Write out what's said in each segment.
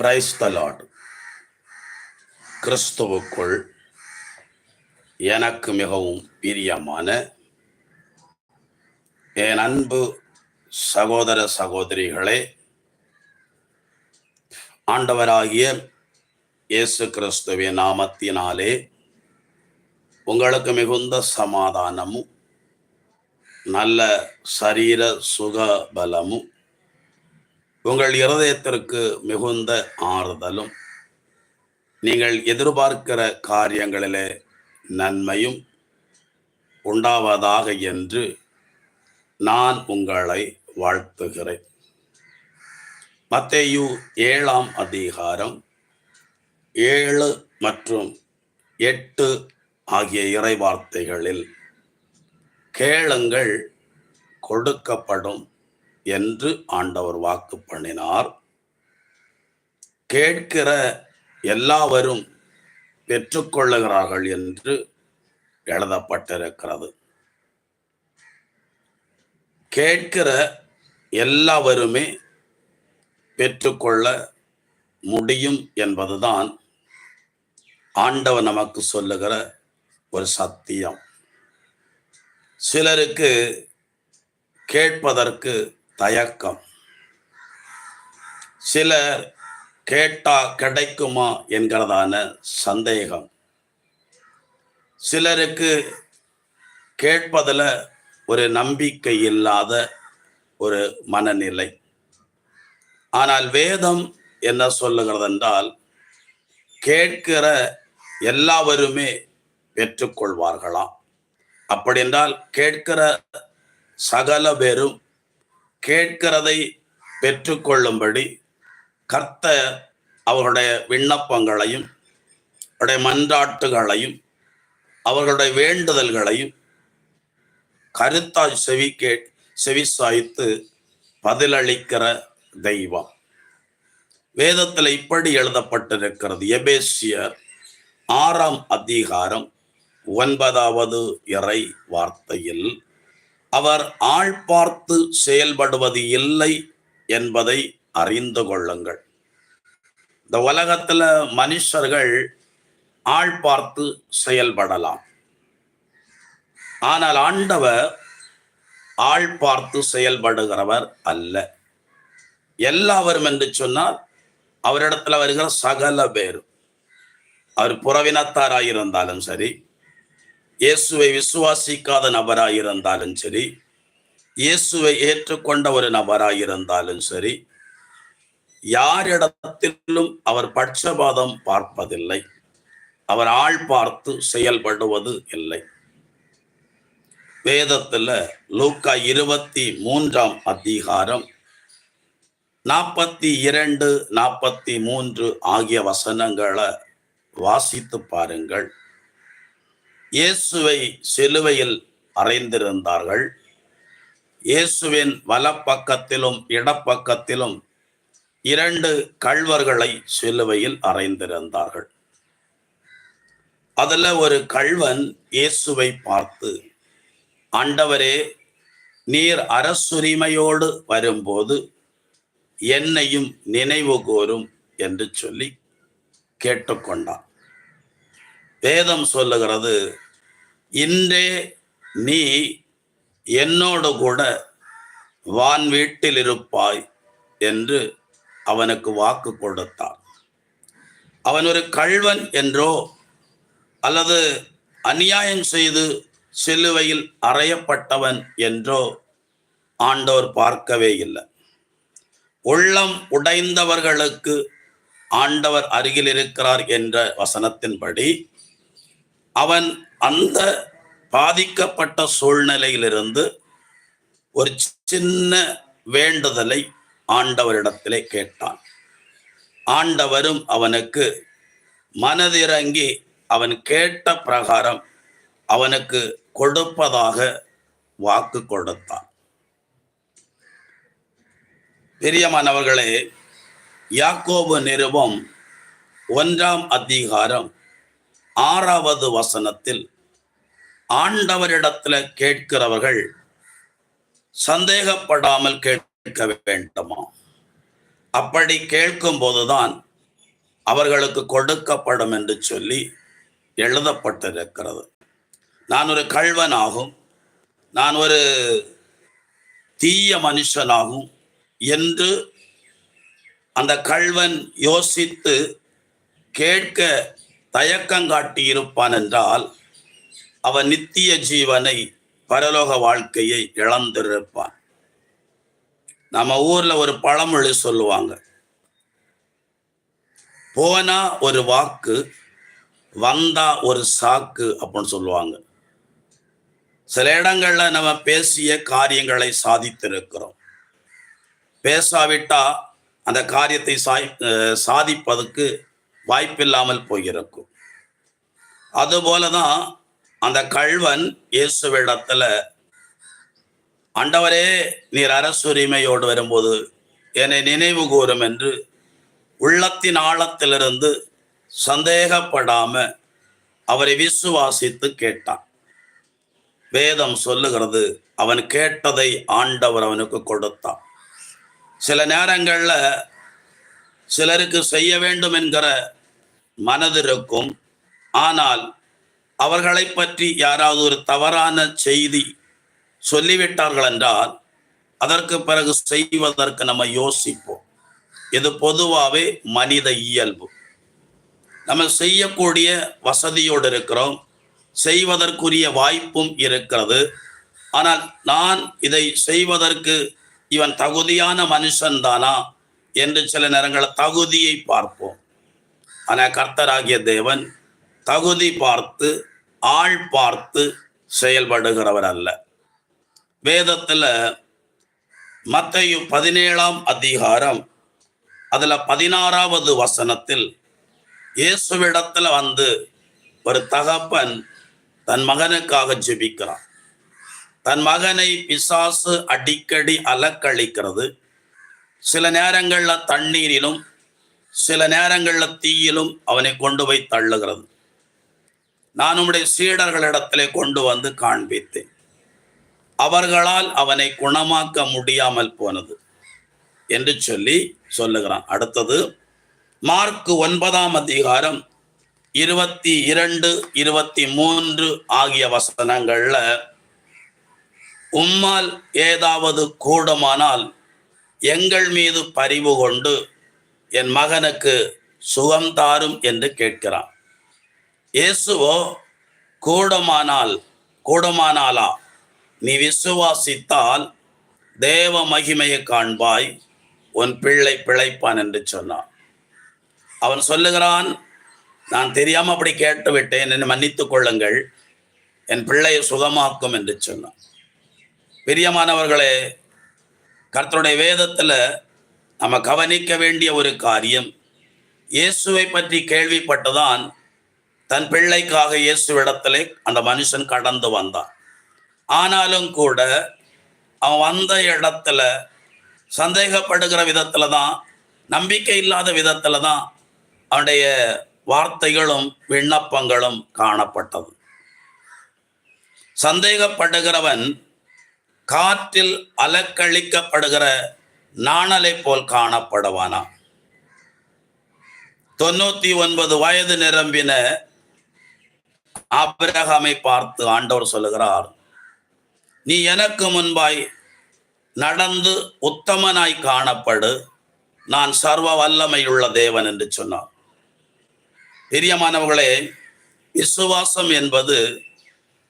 Praise the Lord கிறிஸ்துவுக்குள் எனக்கு மிகவும் பிரியமான என் அன்பு சகோதர சகோதரிகளே ஆண்டவராகிய இயேசு கிறிஸ்துவின் நாமத்தினாலே உங்களுக்கு மிகுந்த சமாதானமும் நல்ல சரீர சுக பலமும் உங்கள் இருதயத்திற்கு மிகுந்த ஆறுதலும் நீங்கள் எதிர்பார்க்கிற காரியங்களிலே நன்மையும் உண்டாவதாக என்று நான் உங்களை வாழ்த்துகிறேன். மத்தேயு ஏழாம் அதிகாரம் ஏழு மற்றும் எட்டு ஆகிய இறைவார்த்தைகளில் கேளுங்கள் கொடுக்கப்படும் என்று ஆண்டவர் வாக்கு பண்ணினார். கேட்கிற எல்லாவரும் பெற்றுக்கொள்ளுகிறார்கள் என்று எழுதப்பட்டிருக்கிறது. கேட்கிற எல்லாவருமே பெற்றுக்கொள்ள முடியும் என்பதுதான் ஆண்டவர் நமக்கு சொல்லுகிற ஒரு சத்தியம். சிலருக்கு கேட்பதற்கு தயக்கம். சிலர் கேட்டா கிடைக்குமா என்கிறதான சந்தேகம். சிலருக்கு கேட்பதில் ஒரு நம்பிக்கை இல்லாத ஒரு மனநிலை. ஆனால் வேதம் என்ன சொல்லுகிறது என்றால் கேட்கிற எல்லாவருமே பெற்றுக்கொள்வார்களாம். அப்படி என்றால் கேட்கிற சகல பேரும் கேட்கிறதை பெற்றுக்கொள்ளும்படி கர்த்த அவர்களுடைய விண்ணப்பங்களையும் அவருடைய மன்றாட்டுகளையும் அவர்களுடைய வேண்டுதல்களையும் கருத்தாய் செவி கே செவி சாய்த்து பதிலளிக்கிற தெய்வம். வேதத்தில் இப்படி எழுதப்பட்டிருக்கிறது. எபேசியர் ஆறாம் அதிகாரம் ஒன்பதாவது இறை வார்த்தையில் அவர் ஆள் பார்த்து செயல்படுவது இல்லை என்பதை அறிந்து கொள்ளுங்கள். இந்த உலகத்துல மனுஷர்கள் ஆள் பார்த்து செயல்படலாம். ஆனால் ஆண்டவர் ஆள் பார்த்து செயல்படுகிறவர் அல்ல. எல்லாவரும் என்று சொன்னால் அவரிடத்துல வருகிற சகல பேரும். அவர் புறவினத்தாராயிருந்தாலும் சரி இயேசுவை விசுவாசிக்காத நபராயிருந்தாலும் சரி இயேசுவை ஏற்றுக்கொண்ட ஒரு நபராயிருந்தாலும் சரி யாரிடத்திலும் அவர் பட்சபாதம் பார்ப்பதில்லை. அவர் ஆள் பார்த்து செயல்படுவது இல்லை. வேதத்துல லூக்கா இருபத்தி மூன்றாம் அதிகாரம் நாற்பத்தி இரண்டு நாற்பத்தி மூன்று ஆகிய வசனங்களை வாசித்து பாருங்கள். இயேசுவை சிலுவையில் அறைந்திருந்தார்கள். இயேசுவின் வலப்பக்கத்திலும் இடப்பக்கத்திலும் இரண்டு கள்வர்களை சிலுவையில் அறைந்திருந்தார்கள். அதில் ஒரு கள்வன் இயேசுவை பார்த்து ஆண்டவரே நீர் அரசுரிமையோடு வரும்போது என்னையும் நினைவு கோரும் என்று சொல்லி கேட்டுக்கொண்டான். வேதம் சொல்லுகிறது இன்றே நீ என்னோடு கூட வான் வீட்டில் இருப்பாய் என்று அவனுக்கு வாக்கு கொடுத்தான். அவன் ஒரு கள்வன் என்றோ அல்லது அநியாயம் செய்து சிலுவையில் அறையப்பட்டவன் என்றோ ஆண்டோர் பார்க்கவே இல்லை. உள்ளம் உடைந்தவர்களுக்கு ஆண்டவர் அருகில் இருக்கிறார் என்ற வசனத்தின்படி அவன் அந்த பாதிக்கப்பட்ட சூழ்நிலையிலிருந்து ஒரு சின்ன வேண்டுதலை ஆண்டவரிடத்திலே கேட்டான். ஆண்டவரும் அவனுக்கு மனதிறங்கி அவன் கேட்ட பிரகாரம் அவனுக்கு கொடுப்பதாக வாக்கு கொடுத்தான். பிரியமானவர்களே யாக்கோபு நிருபம் ஒன்றாம் அதிகாரம் ஆறாவது வசனத்தில் ஆண்டவரிடத்துல கேட்கிறவர்கள் சந்தேகப்படாமல் கேட்க வேண்டுமா? அப்படி கேட்கும் போதுதான் அவர்களுக்கு கொடுக்கப்படும் என்று சொல்லி எழுதப்பட்டிருக்கிறது. நான் ஒரு கள்வனாகும். நான் ஒரு தீய மனுஷனாகும் என்று அந்த கள்வன் யோசித்து கேட்க தயக்கம் காட்டியிருப்பான் என்றால் அவன் நித்திய ஜீவனை பரலோக வாழ்க்கையை இழந்திருப்பான். நம்ம ஊர்ல ஒரு பழமொழி சொல்லுவாங்க. போனா ஒரு வாக்கு வந்தா ஒரு சாக்கு அப்படின்னு சொல்லுவாங்க. சில இடங்கள்ல நம்ம பேசிய காரியங்களை சாதித்திருக்கிறோம். பேசாவிட்டா அந்த காரியத்தை சாய் சாதிப்பதற்கு வாய்ப்பில்லாமல் போயிருக்கும். அதுபோலதான் அந்த கள்வன் இயேசுவிடத்துல ஆண்டவரே நீர் அரசுரிமையோடு வரும்போது என்னை நினைவு கூறும் என்று உள்ளத்தின் ஆழத்திலிருந்து சந்தேகப்படாம அவரை விசுவாசித்து கேட்டான். வேதம் சொல்லுகிறது அவன் கேட்டதை ஆண்டவர் அவனுக்கு கொடுத்தான். சில நேரங்களில் சிலருக்கு செய்ய வேண்டும் என்கிற மனது இருக்கும் ஆனால் அவர்களை பற்றி யாராவது ஒரு தவறான செய்தி சொல்லிவிட்டார்கள் என்றால் அதற்கு பிறகு செய்வதற்கு நம்ம யோசிப்போம். இது பொதுவாகவே மனித இயல்பு. நம்ம செய்யக்கூடிய வசதியோடு இருக்கிறோம். செய்வதற்குரிய வாய்ப்பும் இருக்கிறது. ஆனால் நான் இதை செய்வதற்கு இவன் தகுதியான மனுஷன்தானா? என்று சில நேரங்களில் தகுதியை பார்ப்போம். ஆனால் கர்த்தராகிய தேவன் தகுதி பார்த்து ஆள் பார்த்து செயல்படுகிறவர் அல்ல. வேதத்தில் மத்தையு பதினேழாம் அதிகாரம் அதில் பதினாறாவது வசனத்தில் இயேசுவிடத்தில் வந்து ஒரு தகப்பன் தன் மகனுக்காக ஜெபிக்கிறான். தன் மகனை பிசாசு அடிக்கடி அலக்கழிக்கிறது. சில நேரங்களில் தண்ணீரிலும் சில நேரங்களில் தீயிலும் அவனை கொண்டு போய் தள்ளுகிறது. நான் உம்முடைய சீடர்களிடத்திலே கொண்டு வந்து காண்பித்தேன். அவர்களால் அவனை குணமாக்க முடியாமல் போனது என்று சொல்லி சொல்லுகிறான். அடுத்தது மார்க் ஒன்பதாம் அதிகாரம் இருபத்தி இரண்டு இருபத்தி மூன்று ஆகிய வசனங்கள்ல உம்மால் ஏதாவது கூடுமானால் எங்கள் மீது பரிவு கொண்டு என் மகனுக்கு சுகம் தாரும் என்று கேட்கிறான். இயேசுவோ கூடமானால் கூடமானாலா? நீ விசுவாசித்தால் தேவ மகிமையை காண்பாய் உன் பிள்ளை பிழைப்பான் என்று சொன்னான். அவன் சொல்லுகிறான் நான் தெரியாம அப்படி கேட்டு விட்டேன் என்னை மன்னித்து கொள்ளுங்கள் என் பிள்ளையை சுகமாக்கும் என்று சொன்னான். பிரியமானவர்களே கர்த்தருடைய வேதத்தில் நம்ம கவனிக்க வேண்டிய ஒரு காரியம். இயேசுவை பற்றி கேள்விப்பட்டுதான் தன் பிள்ளைக்காக இயேசுவிடத்திலே அந்த மனுஷன் கடந்து வந்தான். ஆனாலும் கூட அவன் வந்த இடத்துல சந்தேகப்படுகிற விதத்தில் தான் நம்பிக்கை இல்லாத விதத்தில் தான் அவனுடைய வார்த்தைகளும் விண்ணப்பங்களும் காணப்பட்டது. சந்தேகப்படுகிறவன் காற்றில் அலக்கழிக்கப்படுகிற நாணலை போல் காணப்படுவானா? தொண்ணூத்தி ஒன்பது வயது நிரம்பின ஆபிரகாமை பார்த்து ஆண்டவர் சொல்லுகிறார் நீ எனக்கு முன்பாய் நடந்து உத்தமனாய் காணப்படு. நான் சர்வ வல்லமையுள்ள தேவன் என்று சொன்னார். பிரியமானவர்களே விசுவாசம் என்பது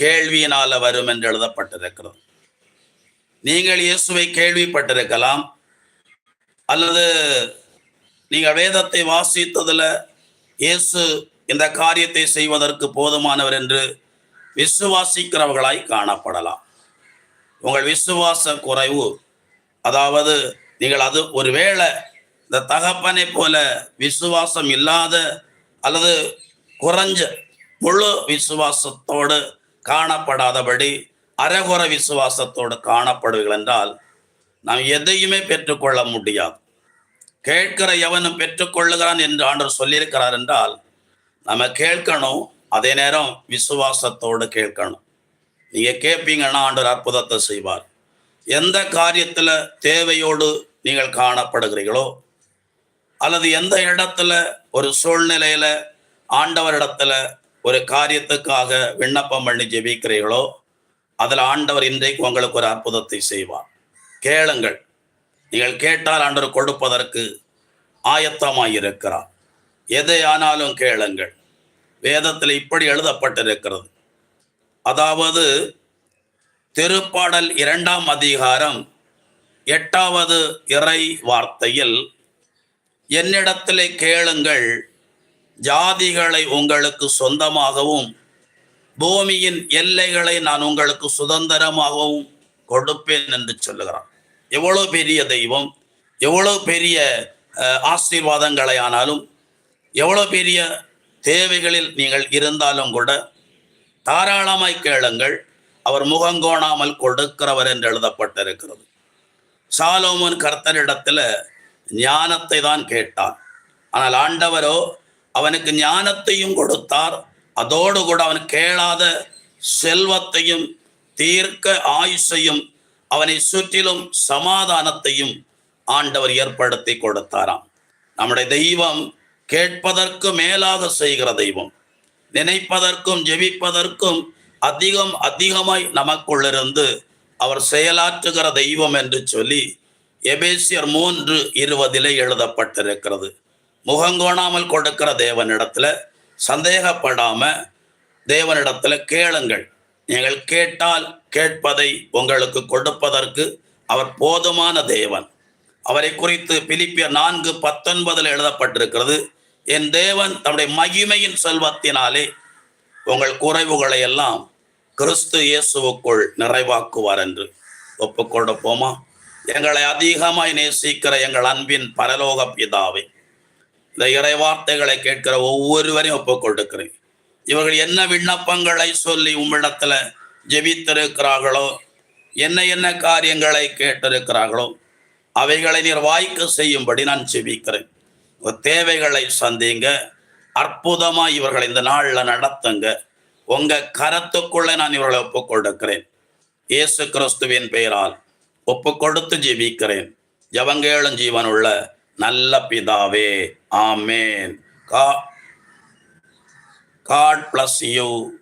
கேள்வியினால வரும் என்று எழுதப்பட்டிருக்கிறது. நீங்கள் இயேசுவை கேள்விப்பட்டிருக்கலாம் அல்லது நீங்கள் வேதத்தை வாசித்ததில் இயேசு இந்த காரியத்தை செய்வதற்கு போதுமானவர் என்று விசுவாசிக்கிறவர்களாய் காணப்படலாம். உங்கள் விசுவாச குறைவு அதாவது நீங்கள் அது ஒருவேளை இந்த தகப்பனை போல விசுவாசம் இல்லாத அல்லது குறைஞ்ச முழு விசுவாசத்தோடு காணப்படாதபடி அறகுற விசுவாசத்தோடு காணப்படுவீர்கள் என்றால் நாம் எதையுமே பெற்றுக்கொள்ள முடியாது. கேட்கிற எவனும் பெற்றுக்கொள்ளுகிறான் என்று ஆண்டவர் சொல்லியிருக்கிறார் என்றால் நம்ம கேட்கணும் அதே நேரம் விசுவாசத்தோடு கேட்கணும். நீங்கள் கேட்பீங்கன்னா ஆண்டவர் அற்புதத்தை செய்வார். எந்த காரியத்தில் தேவையோடு நீங்கள் காணப்படுகிறீர்களோ அல்லது எந்த இடத்துல ஒரு சூழ்நிலையில் ஆண்டவரிடத்துல ஒரு காரியத்துக்காக விண்ணப்பம் பண்ணி ஜெபிக்கிறீர்களோ அதில் ஆண்டவர் இன்றைக்கு உங்களுக்கு ஒரு அற்புதத்தை செய்வார். கேளுங்கள். நீங்கள் கேட்டால் அன்று கொடுப்பதற்கு ஆயத்தமாயிருக்கிறார். எதை ஆனாலும் கேளுங்கள். வேதத்தில் இப்படி எழுதப்பட்டிருக்கிறது. அதாவது திருப்பாடல் இரண்டாம் அதிகாரம் எட்டாவது இறை வார்த்தையில் என்னிடத்திலே கேளுங்கள் ஜாதிகளை உங்களுக்கு சொந்தமாகவும் பூமியின் எல்லைகளை நான் உங்களுக்கு சுதந்திரமாகவும் கொடுப்பேன் என்று சொல்லுகிறார் எவ்வளோ பெரிய தெய்வம் எவ்வளோ பெரிய ஆசீர்வாதங்களை ஆனாலும் எவ்வளோ பெரிய தேவைகளில் நீங்கள் இருந்தாலும் கூட தாராளமாய் கேளுங்கள் அவர் முகங்கோணாமல் கொடுக்கிறவர் என்று எழுதப்பட்டிருக்கிறது. சாலோமோன் கர்த்தரிடத்தில் ஞானத்தை தான் கேட்டார் ஆனால் ஆண்டவரோ அவனுக்கு ஞானத்தையும் கொடுத்தார். அதோடு கூட அவன் கேளாத செல்வத்தையும் தீர்க்க ஆயுஷையும் அவனை சுற்றிலும் சமாதானத்தையும் ஆண்டவர் ஏற்படுத்தி கொடுத்தாராம். நம்முடைய தெய்வம் கேட்பதற்கு மேலாக செய்கிற தெய்வம். நினைப்பதற்கும் ஜெபிப்பதற்கும் அதிகம் அதிகமாய் நமக்குள்ளிருந்து அவர் செயலாற்றுகிற தெய்வம் என்று சொல்லி எபேசியர் மூன்று இருபதிலே எழுதப்பட்டிருக்கிறது. முகங்கோணாமல் கொடுக்கிற தேவனிடத்துல சந்தேகப்படாம தேவனிடத்துல கேளுங்கள். நீங்கள் கேட்டால் கேட்பதை உங்களுக்கு கொடுப்பதற்கு அவர் போதுமான தேவன். அவரை குறித்து பிலிப்பிய நான்கு பத்தொன்பதில் எழுதப்பட்டிருக்கிறது என் தேவன் தம்முடைய மகிமையின் செல்வத்தினாலே உங்கள் குறைவுகளை எல்லாம் கிறிஸ்து இயேசுவுக்குள் நிறைவாக்குவார் என்று. ஒப்புக்கொண்டு கொடுப்போமா எங்களை அதிகமாய் நேசிக்கிற எங்கள் அன்பின் பரலோக பிதாவை இந்த இறைவார்த்தைகளை கேட்கிற ஒவ்வொருவரையும் ஒப்புக் கொடுக்கிறேன் இவர்கள் என்ன விண்ணப்பங்களை சொல்லி உம்மிடத்துல ஜெபித்திருக்கிறார்களோ என்ன என்ன காரியங்களை கேட்டிருக்கிறார்களோ அவைகளை நீர் வாய்க்க செய்யும்படி நான் ஜெபிக்கிறேன். தேவைகளை சந்திங்க. அற்புதமாக இவர்களை இந்த நாளில் நடத்துங்க. உங்கள் கரத்துக்குள்ளே நான் இவர்களை ஒப்புக் கொடுக்கிறேன் இயேசு கிறிஸ்துவின் பெயரால் ஒப்பு கொடுத்து ஜெபிக்கிறேன். ஜவங்கேளும் ஜீவனுள்ள நல்ல பிதாவே. ஆமேன். கா God bless you.